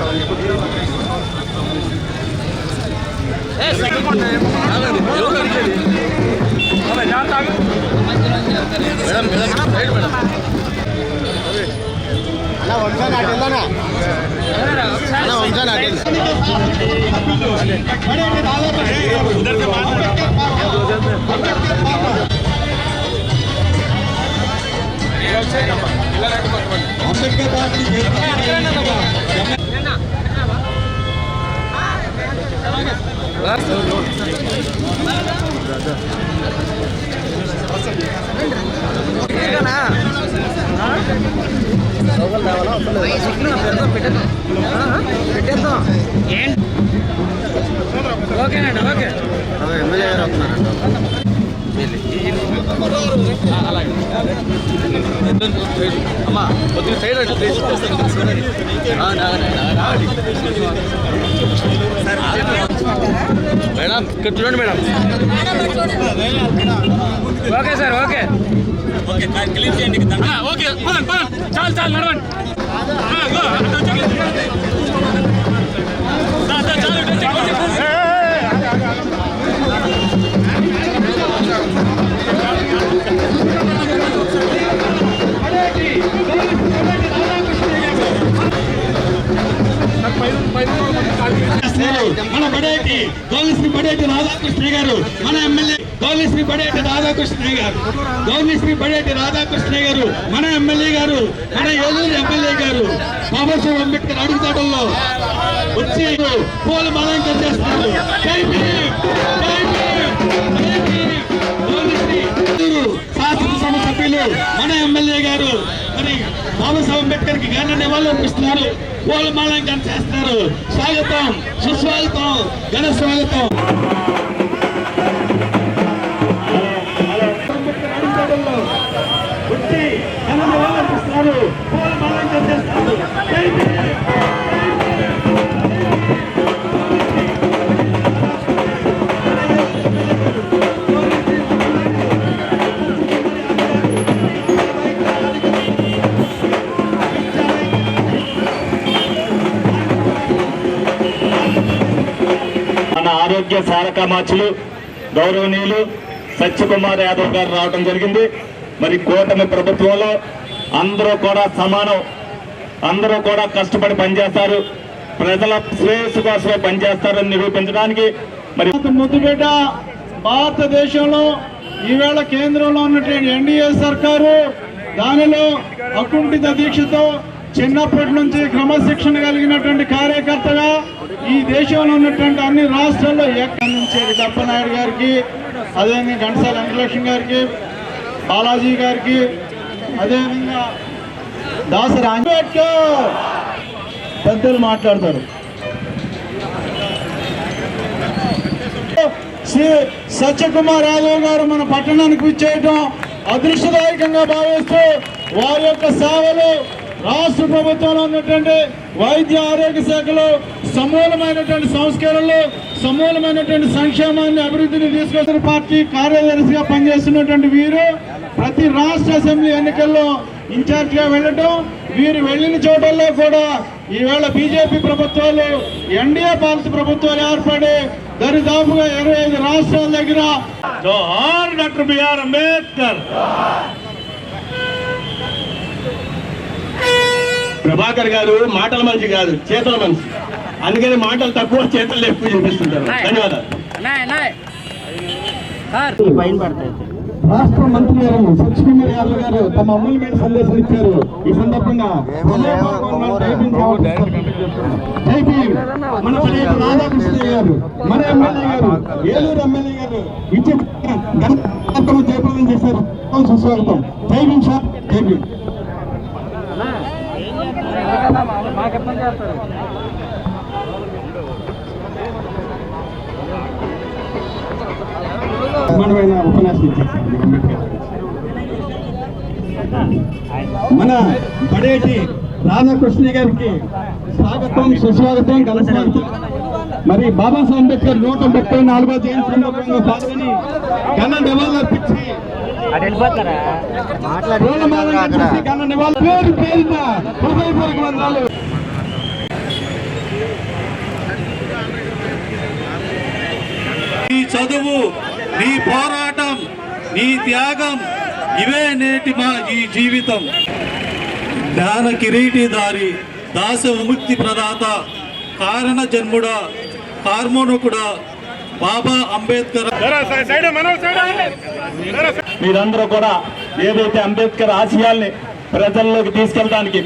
అన్న ఓకేనండి okay MLA గారు అమ్మా కొద్దిగా సైడ్ మేడం ఇక్కడ చూడండి madam okay sir okay. Okay పదండి పదండి చాలు చాలు నడవండి మన బడేటి గౌరీశ్రీ బడేటి రాధాకృష్ణ గారు మన ఎమ్మెల్యే గౌరీశ్రీ బడేటి రాధాకృష్ణ గారు గౌరీశ్రీ బడేటి రాధాకృష్ణ గారు మన ఎమ్మెల్యే గారు మన ఏలూరు ఎమ్మెల్యే గారు బాబాసాహెబ్ అంబేద్కర్ అడుగుతాడల్లో వచ్చి పూల మాలంకం చేస్తున్నారు జై భీమ్! జై భీమ్! శాసనసభ సభ్యులు మన ఎమ్మెల్యే గారు మరి బాబాసాహెబ్ అంబేద్కర్కి ఘన నివాళులు అర్పిస్తున్నారు పూలమాలంకరణ చేస్తారు. స్వాగతం సుస్వాగతం ఘన స్వాగతం. ఆరోగ్య సారక మార్చులు గౌరవనీయులు సత్యకుమార్ యాదవ్ గారు రావడం జరిగింది. మరి కూటమి ప్రభుత్వంలో అందరూ కూడా సమానం. అందరూ కూడా కష్టపడి పనిచేస్తారు. ప్రజల శ్రేయస్సు కోసమే పనిచేస్తారని నిరూపించడానికి మరి ముద్దుబిడ్డ భారతదేశంలో ఈవేళ కేంద్రంలో ఉన్నటువంటి ఎన్డీఏ సర్కారు దానిలో అకుంఠిత దీక్షతో చిన్నప్పటి నుంచి క్రమశిక్షణ కలిగినటువంటి కార్యకర్తగా ఈ దేశంలో ఉన్నటువంటి అన్ని రాష్ట్రాల్లో ఎక్కడి నుంచి దప్పనాయుడు గారికి అదేవిధంగా ఘంటసాల వెంకటలక్ష్మి గారికి బాలాజీ గారికి అదేవిధంగా దాసరి అంబేద్కర్ పెద్దలు మాట్లాడతారు. శ్రీ సత్యకుమార్ యాదవ్ గారు మన పట్టణానికి విచ్చేయటం అదృష్టదాయకంగా భావిస్తూ వారి యొక్క సేవలు రాష్ట్ర ప్రభుత్వంలో ఉన్నటువంటి వైద్య ఆరోగ్య శాఖలో సమూలమైనటువంటి సంస్కరణలు సమూలమైనటువంటి సంక్షేమాన్ని అభివృద్ధిని తీసుకొస్తున్న పార్టీ కార్యదర్శిగా పనిచేస్తున్నటువంటి వీరు ప్రతి రాష్ట్ర అసెంబ్లీ ఎన్నికల్లో ఇన్ఛార్జ్గా వెళ్ళటం వీరు వెళ్ళిన చోటల్లో కూడా ఈవేళ బీజేపీ ప్రభుత్వాలు ఎన్డీఏ పాలిత ప్రభుత్వాలు ఏర్పడి దరిదాపుగా ఇరవై ఐదు రాష్ట్రాల దగ్గర డాక్టర్ బిఆర్ అంబేద్కర్. ప్రభాకర్ గారు మాటల మనిషి కాదు చేతుల మనిషి. అందుకని మాటలు తక్కువ చేతులు ఎక్కువ చూపిస్తుంటారు ధన్యవాదాలు. నాయ్ నాయ్. సార్. రాష్ట్ర మంత్రి గారు సత్యకుమార్ యాదవ్ గారు తమ అమూల్యమైన సందేశం ఇచ్చారు. ఈ సందర్భంగా జై భీమ్. మన రాధాకృష్ణ గారు మన ఎమ్మెల్యే గారు ఏలూరు ఎమ్మెల్యే గారు ఇచ్చే జయప్రదం చేశారు. సుస్వాగతం జై భీమ్ సార్. జై భీమ్. ఉపన్యాసం అంబేద్కర్ మన పడేటి రాధాకృష్ణ గారికి స్వాగతం సుస్వాగతం ఘన స్వాగతం మరి బాబాసాహెబ్ అంబేద్కర్ నూట ముప్పై నాలుగో జయంతి సందర్భంగా పాల్గొని ఘన నివాళులు అర్పించి పూలమాలలు చేసి ఘన నివాళులు. పేరు పేరున హృదయపూర్వక వందనాలు నీ చదువు నీ పోరాటం నీ త్యాగం ఇవే నేటి మా ఈ జీవితం. జ్ఞాన కిరీటిదారి దాస విముక్తి ప్రదాత కారణ జన్ముడా హార్మోనుకుడా బాబా అంబేద్కర్. మీరందరూ కూడా ఏదైతే అంబేద్కర్ ఆశయాల్ని ప్రజల్లోకి తీసుకెళ్ళడానికి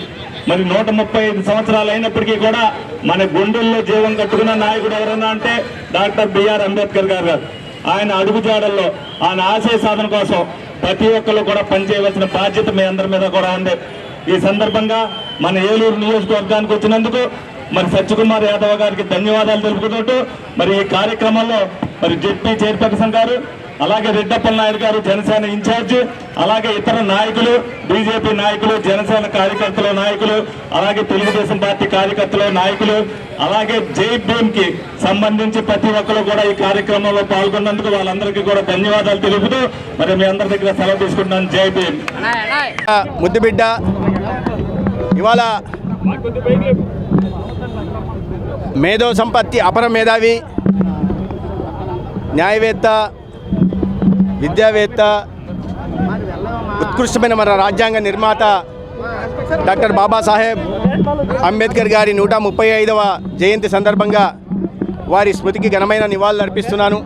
మరి నూట ముప్పై ఐదు సంవత్సరాలు అయినప్పటికీ కూడా మన గుండెల్లో జీవం కట్టుకున్న నాయకుడు ఎవరన్నా అంటే డాక్టర్ బిఆర్ అంబేద్కర్ గారు గారు. ఆయన అడుగుజాడల్లో ఆయన ఆశయ సాధన కోసం ప్రతి ఒక్కరు కూడా పనిచేయవలసిన బాధ్యత మీ అందరి మీద కూడా ఉంది. ఈ సందర్భంగా మన ఏలూరు నియోజకవర్గానికి వచ్చినందుకు మరి సత్యకుమార్ యాదవ్ గారికి ధన్యవాదాలు తెలుపుకుంటూ మరి ఈ కార్యక్రమంలో మరి జెడ్పీ చైర్పర్సన్ గారు అలాగే రెడ్డప్పల నాయుడు గారు జనసేన ఇన్ఛార్జ్ అలాగే ఇతర నాయకులు బీజేపీ నాయకులు జనసేన కార్యకర్తల నాయకులు అలాగే తెలుగుదేశం పార్టీ కార్యకర్తల నాయకులు అలాగే జై భీమ్కి సంబంధించి ప్రతి ఒక్కరు కూడా ఈ కార్యక్రమంలో పాల్గొన్నందుకు వాళ్ళందరికీ కూడా ధన్యవాదాలు తెలుపుతూ మరి మీ అందరి దగ్గర సెలవు తీసుకుంటున్నాను. జై భీమ్. ముద్దుబిడ్డ ఇవాళ మేధో సంపత్తి అపర మేధావి న్యాయవేత్త విద్యావేత్త ఉత్కృష్టమైన మన రాజ్యాంగ నిర్మాత డాక్టర్ బాబాసాహెబ్ అంబేద్కర్ గారి నూట ముప్పై ఐదవ జయంతి సందర్భంగా వారి స్మృతికి ఘనమైన నివాళులు అర్పిస్తున్నాను.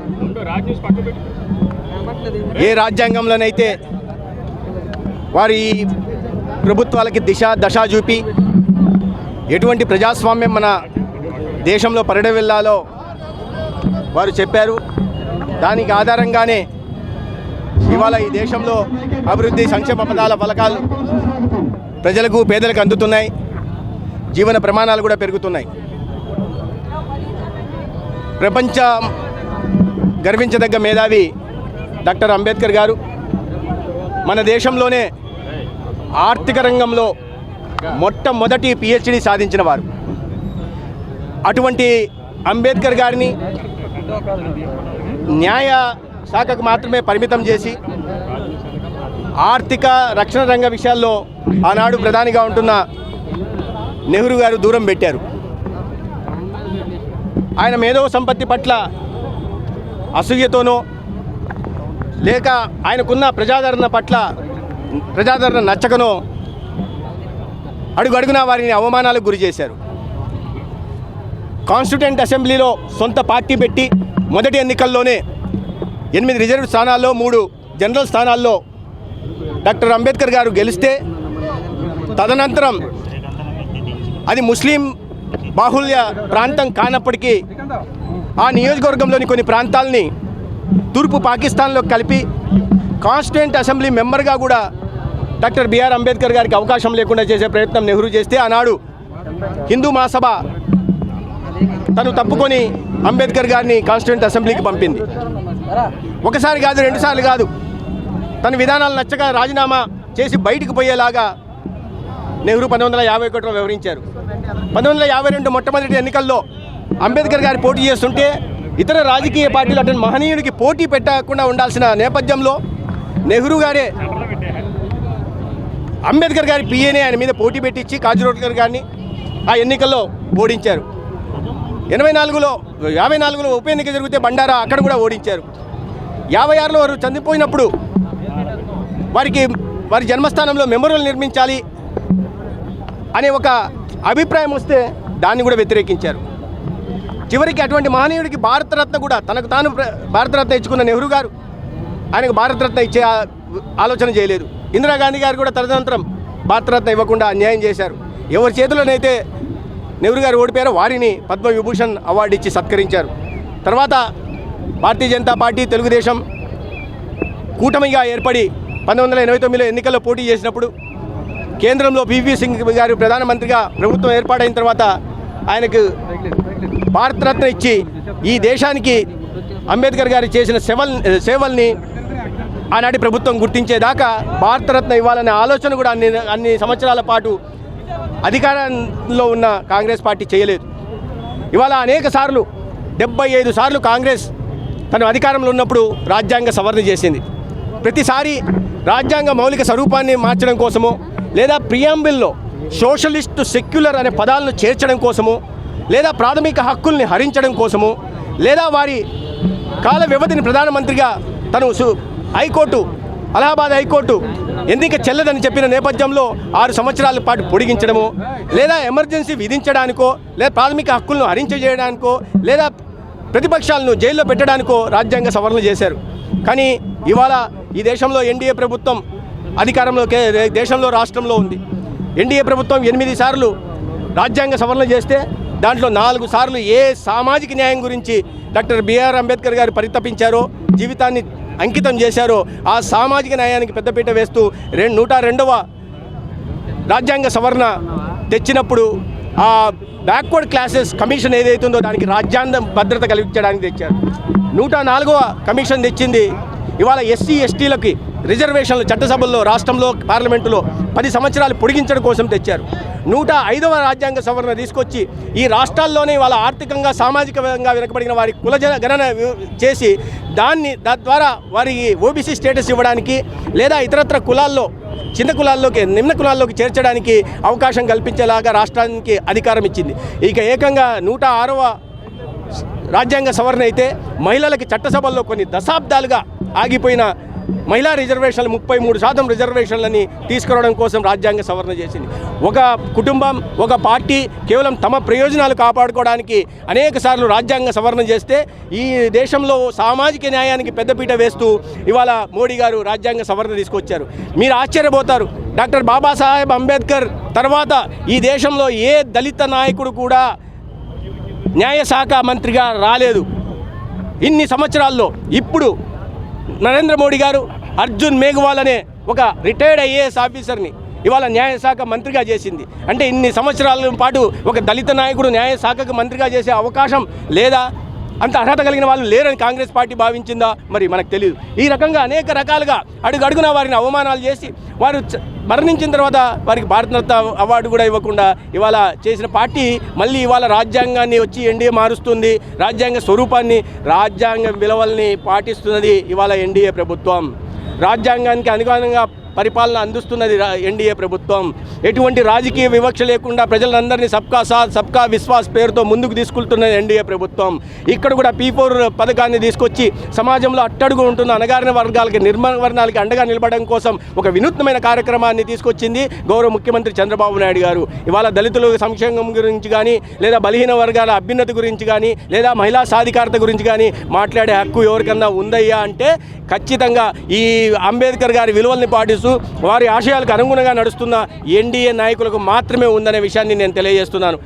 ఏ రాజ్యాంగంలోనైతే వారి ప్రభుత్వాలకి దిశ దశ చూపి ఎటువంటి ప్రజాస్వామ్యం మన దేశంలో పరిడవిల్లాలో వారు చెప్పారు. దానికి ఆధారంగానే ఇవాళ ఈ దేశంలో అభివృద్ధి సంక్షేమ పదాల ఫలకాలు ప్రజలకు పేదలకు అందుతున్నాయి. జీవన ప్రమాణాలు కూడా పెరుగుతున్నాయి. ప్రపంచం గర్వించదగ్గ మేధావి డాక్టర్ అంబేద్కర్ గారు. మన దేశంలోనే ఆర్థిక రంగంలో మొట్టమొదటి పిహెచ్డి సాధించిన వారు. అటువంటి అంబేద్కర్ గారిని న్యాయ శాఖకు మాత్రమే పరిమితం చేసి ఆర్థిక రక్షణ రంగ విషయాల్లో ఆనాడు ప్రధానిగా ఉంటున్న నెహ్రూ గారు దూరం పెట్టారు. ఆయన మేధో సంపత్తి పట్ల అసూయతోనో లేక ఆయనకున్న ప్రజాదరణ పట్ల ప్రజాదరణ నచ్చకనో అడుగడుగునా వారిని అవమానాలకు గురి చేశారు. కాన్స్టిట్యూంట్ అసెంబ్లీలో సొంత పార్టీ పెట్టి మొదటి ఎన్నికల్లోనే ఎనిమిది రిజర్వ్ స్థానాల్లో మూడు జనరల్ స్థానాల్లో డాక్టర్ అంబేద్కర్ గారు గెలిస్తే తదనంతరం అది ముస్లిం బాహుల్య ప్రాంతం కానప్పటికీ ఆ నియోజకవర్గంలోని కొన్ని ప్రాంతాలని తూర్పు పాకిస్తాన్లో కలిపి కాన్స్టిట్యూంట్ అసెంబ్లీ మెంబర్గా కూడా డాక్టర్ బిఆర్ అంబేద్కర్ గారికి అవకాశం లేకుండా చేసే ప్రయత్నం నెహ్రూ చేస్తే ఆనాడు హిందూ మహాసభ తను తప్పుకొని అంబేద్కర్ గారిని కాన్స్టిట్యూంట్ అసెంబ్లీకి పంపింది. ఒకసారి కాదు రెండుసార్లు కాదు. తన విధానాలు నచ్చక రాజీనామా చేసి బయటికి పోయేలాగా నెహ్రూ పంతొమ్మిది వందల యాభై ఒకటిలో వివరించారు. పంతొమ్మిది వందల యాభై రెండు మొట్టమొదటి ఎన్నికల్లో అంబేద్కర్ గారు పోటీ చేస్తుంటే ఇతర రాజకీయ పార్టీలు అటు మహనీయుడికి పోటీ పెట్టకుండా ఉండాల్సిన నేపథ్యంలో నెహ్రూ గారే అంబేద్కర్ గారి పిఏనే ఆయన మీద పోటీ పెట్టించి కాజురోడ్కర్ గారిని ఆ ఎన్నికల్లో ఓడించారు. ఎనభై నాలుగులో యాభై నాలుగులో ఉప ఎన్నిక జరిగితే బండారా అక్కడ కూడా ఓడించారు. యాభై ఆరులో వారు చనిపోయినప్పుడు వారికి వారి జన్మస్థానంలో మెమోరియల్ నిర్మించాలి అనే ఒక అభిప్రాయం వస్తే దాన్ని కూడా వ్యతిరేకించారు. చివరికి అటువంటి మహనీయుడికి భారతరత్న కూడా తనకు తాను భారతరత్న ఇచ్చుకున్న నెహ్రూ గారు ఆయనకు భారతరత్న ఇచ్చే ఆలోచన చేయలేదు. ఇందిరాగాంధీ గారు కూడా తదనంతరం భారతరత్న ఇవ్వకుండా అన్యాయం చేశారు. ఎవరి చేతిలోనైతే నెహ్రూ గారు ఓడిపోయారు వారిని పద్మవిభూషణ్ అవార్డు ఇచ్చి సత్కరించారు. తర్వాత భారతీయ జనతా పార్టీ తెలుగుదేశం కూటమిగా ఏర్పడి పంతొమ్మిది వందల ఎనభై తొమ్మిదిలో ఎన్నికల్లో పోటీ చేసినప్పుడు కేంద్రంలో పివి సింగ్ గారు ప్రధానమంత్రిగా ప్రభుత్వం ఏర్పాటైన తర్వాత ఆయనకు భారతరత్న ఇచ్చి ఈ దేశానికి అంబేద్కర్ గారు చేసిన సేవల్ సేవల్ని ఆనాటి ప్రభుత్వం గుర్తించేదాకా భారతరత్న ఇవ్వాలనే ఆలోచన కూడా అన్ని అన్ని సంవత్సరాల పాటు అధికారంలో ఉన్న కాంగ్రెస్ పార్టీ చేయలేదు. ఇవాళ అనేక సార్లు డెబ్బై ఐదు సార్లు కాంగ్రెస్ తను అధికారంలో ఉన్నప్పుడు రాజ్యాంగ సవరణ చేసింది. ప్రతిసారి రాజ్యాంగ మౌలిక స్వరూపాన్ని మార్చడం కోసమో లేదా ప్రియాంబిల్లో సోషలిస్ట్ సెక్యులర్ అనే పదాలను చేర్చడం కోసము లేదా ప్రాథమిక హక్కుల్ని హరించడం కోసము లేదా వారి కాల వ్యవధిని ప్రధానమంత్రిగా తను సు హైకోర్టు అలహాబాద్ హైకోర్టు ఎందుకు చెల్లదని చెప్పిన నేపథ్యంలో ఆరు సంవత్సరాల పాటు పొడిగించడము లేదా ఎమర్జెన్సీ విధించడానికో లేదా ప్రాథమిక హక్కులను హరించజేయడానికో లేదా ప్రతిపక్షాలను జైల్లో పెట్టడానికో రాజ్యాంగ సవరణలు చేశారు. కానీ ఇవాళ ఈ దేశంలో ఎన్డీఏ ప్రభుత్వం అధికారంలోకి దేశంలో రాష్ట్రంలో ఉంది. ఎన్డీఏ ప్రభుత్వం ఎనిమిది సార్లు రాజ్యాంగ సవరణ చేస్తే దాంట్లో నాలుగు సార్లు ఏ సామాజిక న్యాయం గురించి డాక్టర్ బిఆర్ అంబేద్కర్ గారు పరితపించారో జీవితాన్ని అంకితం చేశారో. ఆ సామాజిక న్యాయానికి పెద్దపీట వేస్తూ రెండు నూట రెండవ రాజ్యాంగ సవరణ తెచ్చినప్పుడు ఆ బ్యాక్వర్డ్ క్లాసెస్ కమిషన్ ఏదైతుందో దానికి రాజ్యాంగ భద్రత కల్పించడానికి తెచ్చారు. నూట నాలుగవ కమిషన్ తెచ్చింది. ఇవాళ ఎస్సీ ఎస్టీలకి రిజర్వేషన్లు చట్టసభల్లో రాష్ట్రంలో పార్లమెంటులో పది సంవత్సరాలు పొడిగించడం కోసం తెచ్చారు. నూట ఐదవ రాజ్యాంగ సవరణ తీసుకొచ్చి ఈ రాష్ట్రాల్లోనే వాళ్ళ ఆర్థికంగా సామాజికంగా వెనుకబడిన వారి కులజన గణన చేసి దాన్ని తద్వారా వారికి ఓబీసీ స్టేటస్ ఇవ్వడానికి లేదా ఇతరత్ర కులాల్లో చిన్న కులాల్లోకి నిమ్న కులాల్లోకి చేర్చడానికి అవకాశం కల్పించేలాగా రాష్ట్రానికి అధికారం ఇచ్చింది. ఇక ఏకంగా నూట ఆరవ రాజ్యాంగ సవరణ అయితే మహిళలకి చట్టసభల్లో కొన్ని దశాబ్దాలుగా ఆగిపోయిన మహిళా రిజర్వేషన్లు ముప్పై మూడు శాతం రిజర్వేషన్లని తీసుకురావడం కోసం రాజ్యాంగ సవరణ చేసింది. ఒక కుటుంబం ఒక పార్టీ కేవలం తమ ప్రయోజనాలు కాపాడుకోవడానికి అనేక సార్లు రాజ్యాంగ సవరణ చేస్తే ఈ దేశంలో సామాజిక న్యాయానికి పెద్దపీట వేస్తూ ఇవాళ మోడీ గారు రాజ్యాంగ సవరణ తీసుకొచ్చారు. మీరు ఆశ్చర్యపోతారు. డాక్టర్ బాబాసాహెబ్ అంబేద్కర్ తర్వాత ఈ దేశంలో ఏ దళిత నాయకుడు కూడా న్యాయశాఖ మంత్రిగా రాలేదు. ఇన్ని సంవత్సరాల్లో ఇప్పుడు నరేంద్ర మోడీ గారు అర్జున్ మేఘవాల్ అనే ఒక రిటైర్డ్ ఐఏఎస్ ఆఫీసర్ని ఇవాళ న్యాయశాఖ మంత్రిగా చేసింది. అంటే ఇన్ని సంవత్సరాల పాటు ఒక దళిత నాయకుడు న్యాయశాఖకు మంత్రిగా చేసే అవకాశం లేదా? అంత అర్హత కలిగిన వాళ్ళు లేరని కాంగ్రెస్ పార్టీ భావించిందా? మరి మనకు తెలియదు ఈ రకంగా అనేక రకాలుగా అడుగడుగున వారిని అవమానాలు చేసి వారు చ- మరణించిన తర్వాత వారికి భారతరత్న అవార్డు కూడా ఇవ్వకుండా ఇవాళ చేసిన పార్టీ మళ్ళీ ఇవాళ రాజ్యాంగాన్ని వచ్చి ఎన్డీఏ మారుస్తుంది. రాజ్యాంగ స్వరూపాన్ని రాజ్యాంగ విలువల్ని పాటిస్తున్నది ఇవాళ ఎన్డీఏ ప్రభుత్వం. రాజ్యాంగానికి అనుగుణంగా పరిపాలన అందిస్తున్నది రా- ఎన్డీఏ ప్రభుత్వం. ఎటువంటి రాజకీయ వివక్ష లేకుండా ప్రజలందరినీ సబ్కా సాత్ సబ్కా విశ్వాస్ పేరుతో ముందుకు తీసుకెళ్తున్నది ఎన్డీఏ ప్రభుత్వం. ఇక్కడ కూడా పీ ఫోర్ పథకాన్ని తీసుకొచ్చి సమాజంలో అట్టడుగు ఉంటున్న అణగారిన వర్గాలకి నిర్మవర్ణాలకి అండగా నిలబడడం కోసం ఒక వినూత్నమైన కార్యక్రమాన్ని తీసుకొచ్చింది గౌరవ ముఖ్యమంత్రి చంద్రబాబు నాయుడు గారు. ఇవాళ దళితుల సంక్షేమం గురించి కానీ లేదా బలహీన వర్గాల అభ్యున్నతి గురించి కానీ లేదా మహిళా సాధికారత గురించి కానీ మాట్లాడే హక్కు ఎవరికన్నా ఉందయ్యా అంటే ఖచ్చితంగా ఈ అంబేద్కర్ గారి విలువల్ని పాటిస్తూ వారి ఆశయాలకు అనుగుణంగా నడుస్తున్న ఎన్డీఏ నాయకులకు మాత్రమే ఉందనే విషయాన్ని నేను తెలియజేస్తున్నాను.